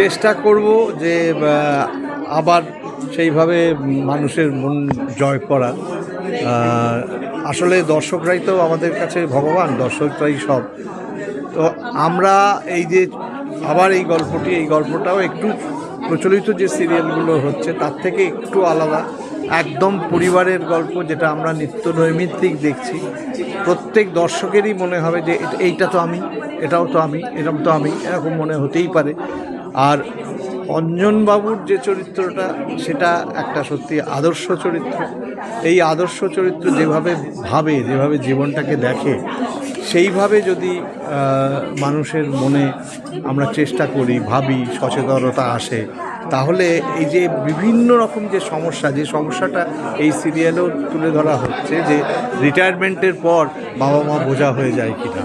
চেষ্টা করব যে আবার সেইভাবে মানুষের মন জয় করা আসলে দর্শকরাই তো আমাদের কাছে ভগবান, দর্শকরাই সব। তো আমরা এই যে, আবার এই গল্পটি, এই গল্পটাও একটু প্রচলিত যে সিরিয়ালগুলো হচ্ছে, তার থেকে একটু আলাদা। একদম পরিবারের গল্প যেটা আমরা নিত্য নৈমিত্তিক দেখছি। প্রত্যেক দর্শকেরই মনে হবে যে, এইটা তো আমি, এটাও তো আমি এরকম তো আমি, এরকম মনে হতেই পারে। আর অঞ্জনবাবুর যে চরিত্রটা, সেটা একটা সত্যি আদর্শ চরিত্র। এই আদর্শ চরিত্র যেভাবে ভাবে, যেভাবে জীবনটাকে দেখে, সেইভাবে যদি মানুষের মনে আমরা চেষ্টা করি, ভাবি, সচেতনতা আসে, তাহলে এই যে বিভিন্ন রকম যে সমস্যা, যে সমস্যাটা এই সিরিয়ালেও তুলে ধরা হচ্ছে যে রিটায়ারমেন্টের পর বাবা মা বোঝা হয়ে যায় কিনা।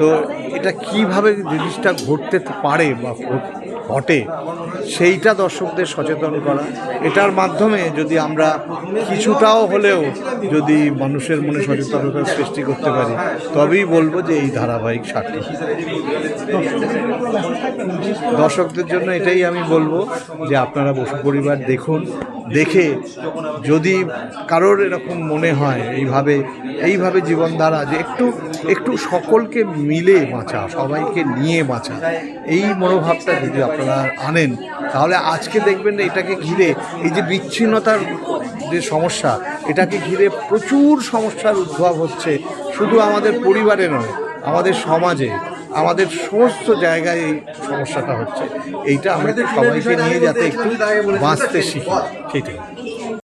তো এটা কীভাবে জিনিসটা ঘটতে পারে বা ঘট- সেইটা দর্শকদের সচেতন করা। এটার মাধ্যমে যদি আমরা কিছুটাও হলেও যদি মানুষের মনে সচেতনতার সৃষ্টি করতে পারি, তবেই বলব যে এই ধারাবাহিক সার্থক দর্শকদের জন্য এটাই আমি বলব যে আপনারা বসু পরিবার দেখুন দেখে যদি কারোর এরকম মনে হয়, এইভাবে এইভাবে জীবনধারা যে একটু একটু সকলকে মিলে বাঁচা, সবাইকে নিয়ে বাঁচা, এই মনোভাবটা যদি আপনারা আনেন, তাহলে আজকে দেখবেন এটাকে ঘিরে এই যে বিচ্ছিন্নতার যে সমস্যা, এটাকে ঘিরে প্রচুর সমস্যার উদ্ভব হচ্ছে, শুধু আমাদের পরিবারে নয়, আমাদের সমাজে। আমাদের সমস্ত জায়গায় এই সমস্যাটা হচ্ছে। এইটা আমাদের সবাইকে নিয়ে যাতে একটু বাঁচতে শিখি। সেটাই